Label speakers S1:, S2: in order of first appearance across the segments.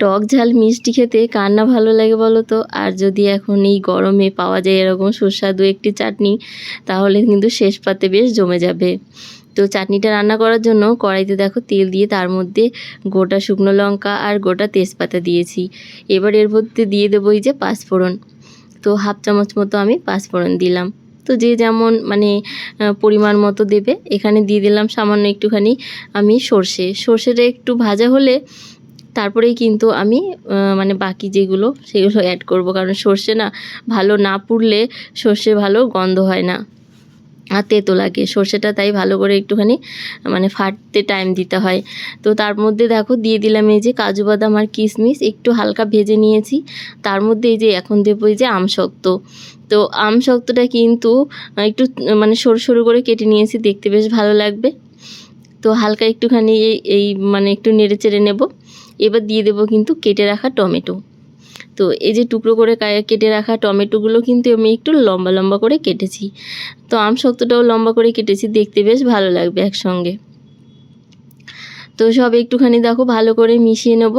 S1: টক ঝাল মিষ্টি খেতে কার না ভালো লাগে বলো তো? আর যদি এখন এই গরমে পাওয়া যায় এরকম সুস্বাদু একটি চাটনি, তাহলে কিন্তু শেষ পাতে বেশ জমে যাবে। তো চাটনিটা রান্না করার জন্য কড়াইতে দেখো তেল দিয়ে তার মধ্যে গোটা শুকনো লঙ্কা আর গোটা তেজপাতা দিয়েছি। এবার এর মধ্যে দিয়ে দেবো এই যে পাঁচফোড়ন। তো হাফ চামচ মতো আমি পাঁচফোড়ন দিলাম। তো যে যেমন মানে পরিমাণ মতো দেবে, এখানে দিয়ে দিলাম সামান্য একটুখানি আমি সর্ষে। সর্ষেটা একটু ভাজা হলে তারপরেই কিন্তু আমি মানে বাকি যেগুলো সেগুলো অ্যাড করব। কারণ সর্ষে না ভালো না পুড়লে সর্ষে ভালো গন্ধ হয় না আর তেতো লাগে। সর্ষেটা তাই ভালো করে একটুখানি মানে ফাটতে টাইম দিতে হয়। তো তার মধ্যে দেখো দিয়ে দিলাম এই যে কাজু বাদাম আর কিশমিশ একটু হালকা ভেজে নিয়েছি। তার মধ্যে এই যে এখন দেবো এই যে আমশক্ত। তো আমশক্তটা কিন্তু একটু মানে সরু সরু করে কেটে নিয়েছি। দেখতে বেশ ভালো লাগবে। তো হালকা একটুখানি এই মানে একটু নেড়ে চেড়ে নেব। এবার দিয়ে দেবো কিন্তু কেটে রাখা টমেটো। তো এই যে টুকরো করে কেটে রাখা টমেটোগুলো কিন্তু আমি একটু লম্বা লম্বা করে কেটেছি। তো আম শক্তটাও লম্বা করে কেটেছি, দেখতে বেশ ভালো লাগবে একসঙ্গে। তো সব একটুখানি দেখো ভালো করে মিশিয়ে নেব।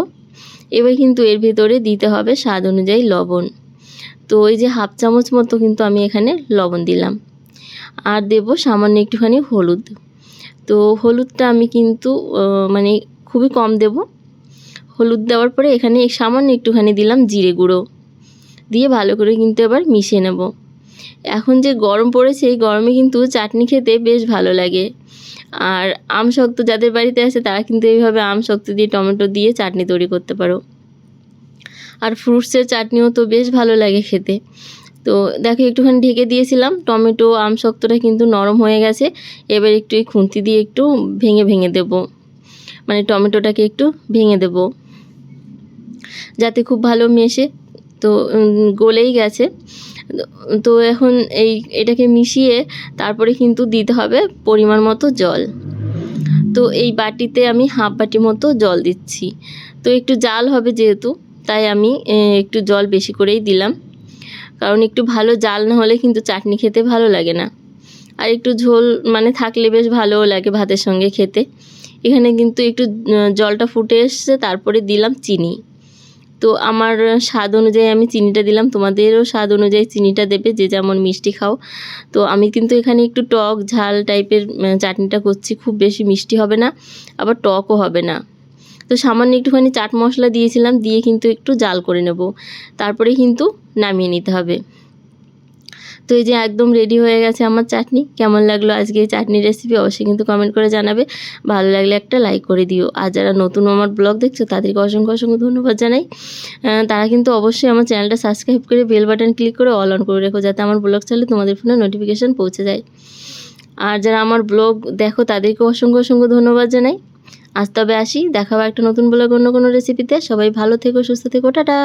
S1: এবার কিন্তু এর ভেতরে দিতে হবে স্বাদ অনুযায়ী লবণ। তো ওই যে হাফ চামচ মতো কিন্তু আমি এখানে লবণ দিলাম। আর দেব সামান্য একটুখানি হলুদ। তো হলুদটা আমি কিন্তু মানে খুবই কম দেব। হলুদ দেওয়ার পরে এখানে সামান্য একটুখানি দিলাম জিরে গুঁড়ো। দিয়ে ভালো করে কিন্তু এবার মিশিয়ে নেব। এখন যে গরম পড়েছে, এই গরমে কিন্তু চাটনি খেতে বেশ ভালো লাগে। আর আম শক্ত যাদের বাড়িতে আছে, তারা কিন্তু এইভাবে আম শক্ত দিয়ে টমেটো দিয়ে চাটনি তৈরি করতে পারো। আর ফ্রুটসের চাটনিও তো বেশ ভালো লাগে খেতে। তো দেখো একটুখানি ঢেকে দিয়েছিলাম। টমেটো, আম শক্তটা কিন্তু নরম হয়ে গেছে। এবার একটু এই খুন্তি দিয়ে একটু ভেঙে ভেঙে দেব। মানে টমেটোটাকে একটু ভেঙে দেব। যাতে খুব ভালো মেশে। তো গলেই গেছে। তো এখন এই, এটাকে মিশিয়ে তারপরে কিন্তু দিতে হবে পরিমাণ মতো জল। তো এই বাটিতে আমি হাফ বাটি মতো জল দিচ্ছি। তো একটু জাল হবে যেহেতু, তাই আমি একটু জল বেশি করেই দিলাম। কারণ একটু ভালো জাল না হলে কিন্তু চাটনি খেতে ভালো লাগে না। আর একটু ঝোল মানে থাকলে বেশ ভালোও লাগে ভাতের সঙ্গে খেতে। এখানে কিন্তু একটু জলটা ফুটে এসছে, তারপরে দিলাম চিনি। তো আমার স্বাদ অনুযায়ী আমি চিনিটা দিলাম, তোমাদেরও স্বাদ অনুযায়ী চিনিটা দেবে, যে যেমন মিষ্টি খাও। তো আমি কিন্তু এখানে একটু টক, ঝাল টাইপের চাটনিটা করছি, খুব বেশি মিষ্টি হবে না, আবার টকও হবে না। তো সামান্য একটুখানি চাট মশলা দিয়েছিলাম, দিয়ে কিন্তু একটু জাল করে নেব। তারপরে কিন্তু নামিয়ে নিতে হবে। তো এই যে একদম রেডি হয়ে গেছে আমার চাটনি। কেমন লাগল আজকে এই চাটনি রেসিপি অবশ্যই কিন্তু কমেন্ট করে জানাবে। ভালো লাগলে একটা লাইক করে দিও। আর যারা নতুন আমার ব্লগ দেখছ, তাদেরকে অসংখ্য অসংখ্য ধন্যবাদ জানাই। তারা কিন্তু অবশ্যই আমার চ্যানেলটা সাবস্ক্রাইব করে বেল বাটন ক্লিক করে অল অন করে রেখো, যাতে আমার ব্লগ চাইলে তোমাদের ফোনে নোটিফিকেশান পৌঁছে যায়। আর যারা আমার ব্লগ দেখো, তাদেরকে অসংখ্য অসংখ্য ধন্যবাদ জানাই। আজ তবে আসি, দেখাবো একটা নতুন ব্লগ অন্য কোনো রেসিপিতে সবাই ভালো থেকো, সুস্থ থেকো, টাটা!